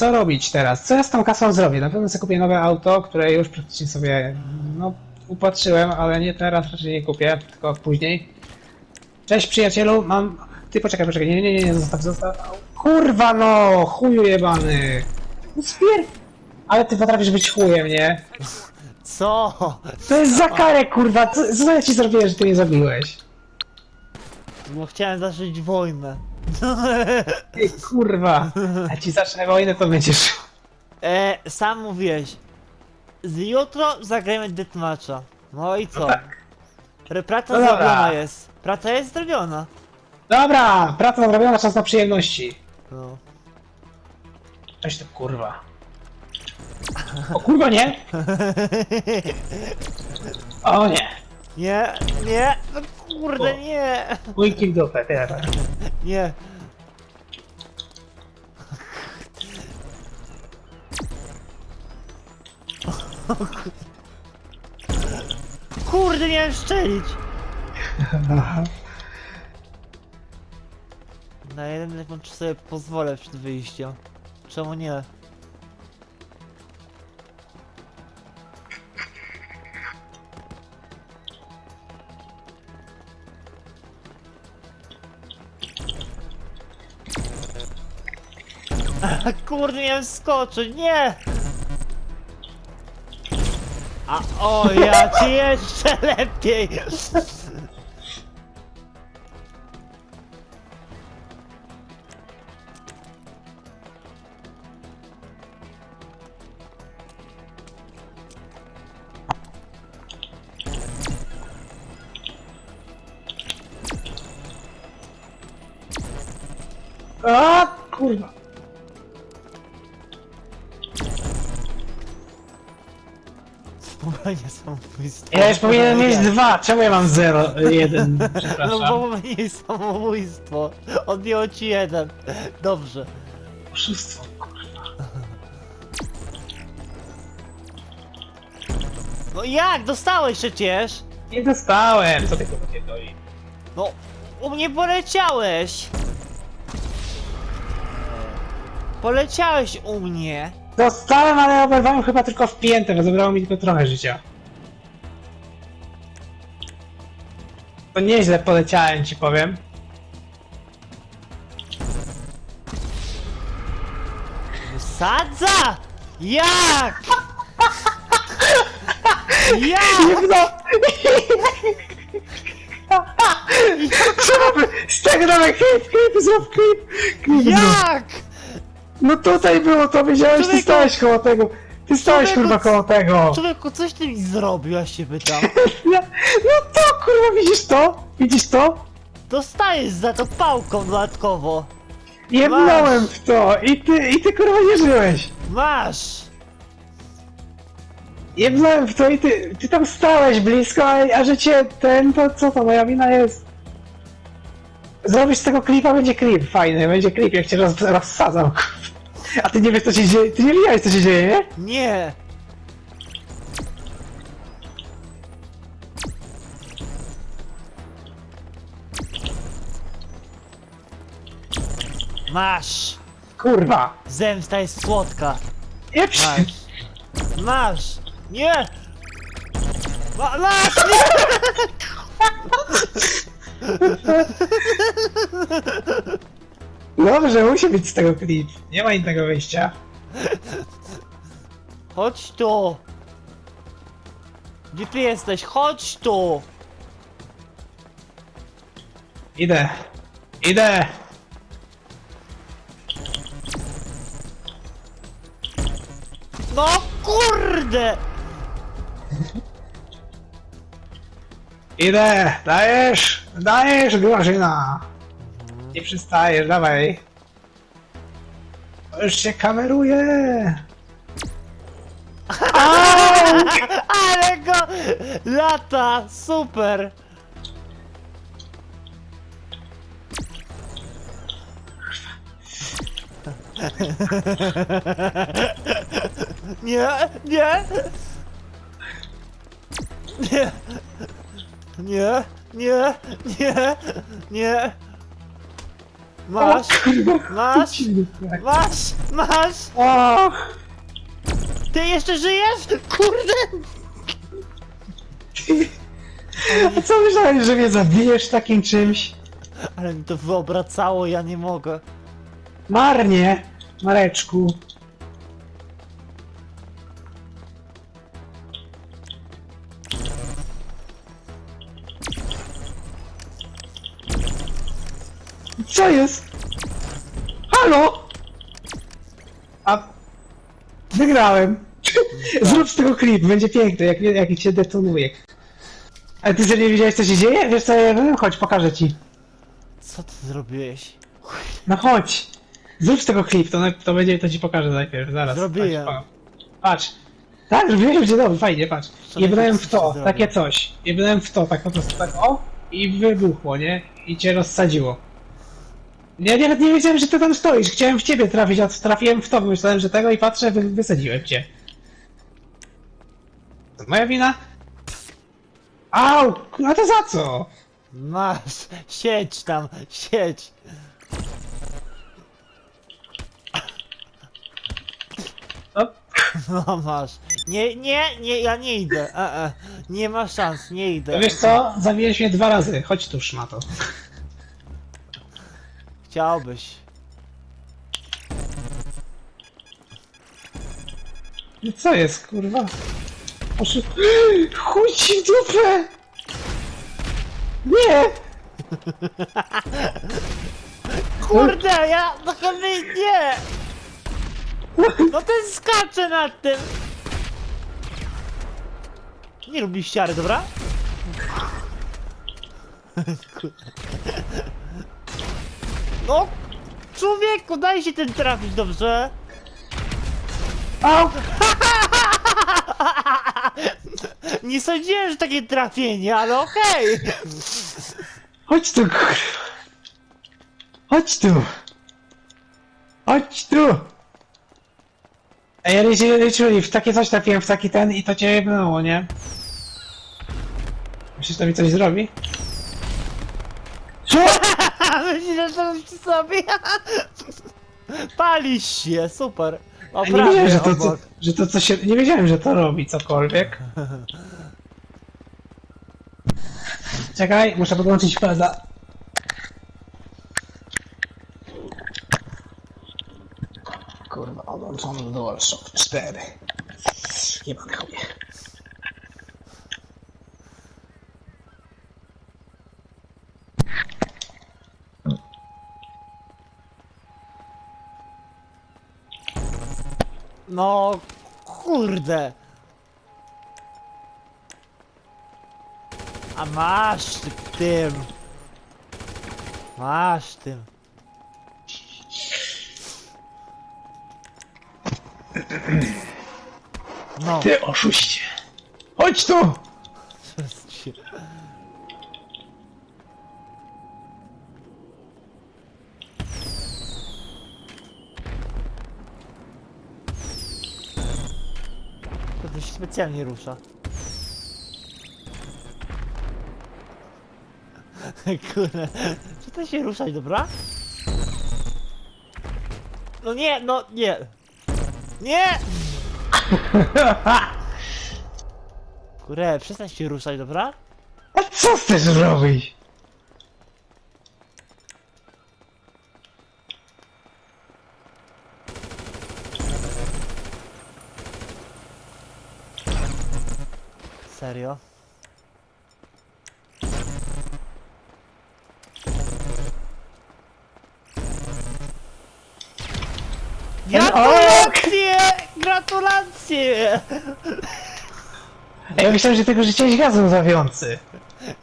Co robić teraz? Co ja z tą kasą zrobię? Na pewno sobie kupię nowe auto, które już praktycznie sobie, no, upatrzyłem, ale nie teraz, raczej nie kupię, tylko później. Cześć przyjacielu, mam... Ty poczekaj, poczekaj, nie, nie, nie, nie, zostaw, zostaw. Kurwa no, chuju jebany. No spier... Ale ty potrafisz być chujem, nie? Co? To jest za karę, kurwa, co, co ja ci zrobiłem, że ty mnie zabiłeś? Bo chciałem zacząć wojnę. Ej, kurwa, jak ci zacznę wojnę, to będziesz... E, sam mówiłeś. Z jutro zagrajmy deathmatcha. No i co? No tak. Re- Praca No dobra. zrobiona jest. Praca jest zrobiona. Dobra, praca zrobiona, czas na przyjemności. No. Cześć ty kurwa. O kurwa nie! O nie! Nie, nie, no kurde, O. nie, Mój kill dupę, tyle. nie. Kurde, wiem szczelić. Na jeden telefon sobie pozwolę przed wyjściem. Czemu nie? Kurde, nie skoczyć, nie! A o, ja ci jeszcze lepiej! A kurwa. Popełnię samobójstwo. Ja już powinienem mieć Nie. dwa, czemu ja mam zero, jeden, No przepraszam. bo popełniłeś samobójstwo. Odjął ci jeden. Dobrze. Oszustwo, kurwa. No jak? Dostałeś przecież! Nie dostałem, co ty kurwa pierdoli? No, u mnie poleciałeś! Poleciałeś u mnie! Dostałem, ale oberwałem chyba tylko w piętę, bo zabrało mi tylko trochę życia. To nieźle poleciałem, ci powiem. Sadza! Jak? Jak? Nie no! Trzeba by... Z tego dawaj klip, klip, złap klip! klip no. Jak? No tutaj było to, wiedziałeś, ty Człowieku! stałeś koło tego. Ty stałeś Człowieku, kurwa koło tego. Człowieku, coś ty mi zrobił, ja się pytam. Ja, no to kurwa, widzisz to? Widzisz to? Dostajesz za to pałką dodatkowo. Jebnąłem w to i ty, i ty kurwa nie żyłeś. Masz! Jebnąłem w to i ty, ty tam stałeś blisko, a, a że cię ten, to co to, moja wina jest... Zrobisz z tego klipa, będzie klip fajny, będzie klip, jak cię roz, rozsadzam. A ty nie wiesz co się dzieje, ty nie wiedziałeś co się dzieje, nie? Nie! Masz! Kurwa. Zemsta jest słodka. Nie przy... Masz! Masz! Nie! Ma masz! Nie! Dobrze, musi być z tego klip. Nie ma innego wyjścia. Chodź tu! Gdzie ty jesteś? Chodź tu! Idę. Idę. No kurde! Idę. Dajesz. Dajesz, Grażyna. Nie przystajesz, dawaj. Już się kameruje. Ale go! Lata! Super! Nie, nie! Nie! Nie, nie, nie, nie! Masz, kurwa. masz, masz, masz! O! Ty jeszcze żyjesz? Kurde! A co myślałeś, że mnie zabijesz takim czymś? Ale mi to wyobracało, ja nie mogę. Marnie, Mareczku. Co jest? Halo? A... Wygrałem. Zrób z tego klip, będzie piękny, jak, jak cię detonuje. Ale ty sobie nie wiedziałeś co się dzieje? Wiesz co ja wiem? Chodź, pokażę ci. Co ty zrobiłeś? No chodź! Zrób z tego klip, to, to będzie, to ci pokażę najpierw, zaraz. Zrobiłem. Patrz, patrz. Tak, zrobiłem, będzie dobry, fajnie, patrz. Jebnąłem w to, takie coś. Jebnąłem w to, tak po prostu, tak o, i wybuchło, nie? I cię rozsadziło. Ja nawet nie wiedziałem, że ty tam stoisz, chciałem w ciebie trafić, a trafiłem w to, myślałem, że tego i patrzę, wy, wysadziłem cię. To moja wina? Au! A to za co? Masz, siedź tam, siedź. No, No masz. Nie, nie, nie, ja nie idę. E, e. Nie ma szans, nie idę. to wiesz co? Zabiłeś mnie dwa razy, chodź tu, szmato. Chciałbyś. No Co jest, kurwa? Poszedł... Chuj ci w dupę! Nie! Kurde, ja no chyba nie! No ten skacze nad tym! Nie lubi ściary, dobra? No! Człowieku, daj się ten trafić, dobrze? Au! Nie sądziłem, że takie trafienie, ale okej! Chodź tu! Chodź tu! Chodź tu! Ej, ale się liczyli, w takie coś trafiłem, w taki ten i to cię jebnęło, nie? Myślisz, że to mi coś zrobi? Co? Myślisz, że to sobie? Palisz się, super. O, nie wiedziałem, że to, co, obok. że to coś się... Nie wiedziałem, że to robi cokolwiek. Czekaj, muszę podłączyć pada. Kurwa, odłączony do DualShock 4. Jebane chuje. No, kurde. A masz ty tym. Masz tym. No, Ty oszuście! Chodź tu! przez. To to się specjalnie rusza. Kurde, czy to się ruszać, dobra? No nie, no nie. Nie! Kurde, przestań się ruszać, dobra? A co chcesz zrobić? Serio? Gratulacje! Gratulacje! Ej, Ja myślałem, że tego życia jest gazem zawiący.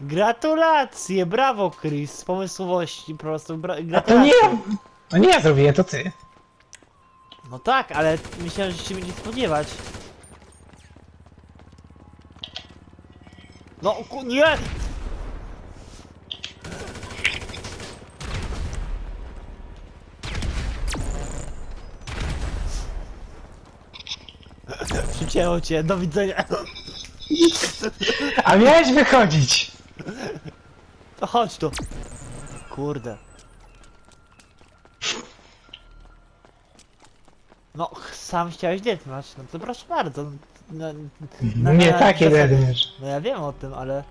Gratulacje! Brawo, Chris! Pomysłowości po prostu. Bra- A to nie gratulacje. ja. To nie ja zrobiłem, to ty. No tak, ale myślałem, że się będzie spodziewać. No ku, nie! Przycięło cię, do widzenia. A miałeś wychodzić! To chodź tu. Kurde. No, sam chciałeś dzieć, no to proszę bardzo. No, no, Nie no, takie to- deadmatch. No ja wiem o tym, ale...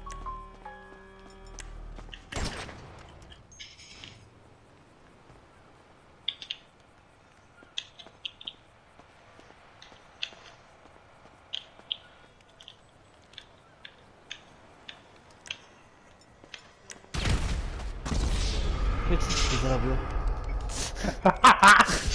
Ty co ty zrobił?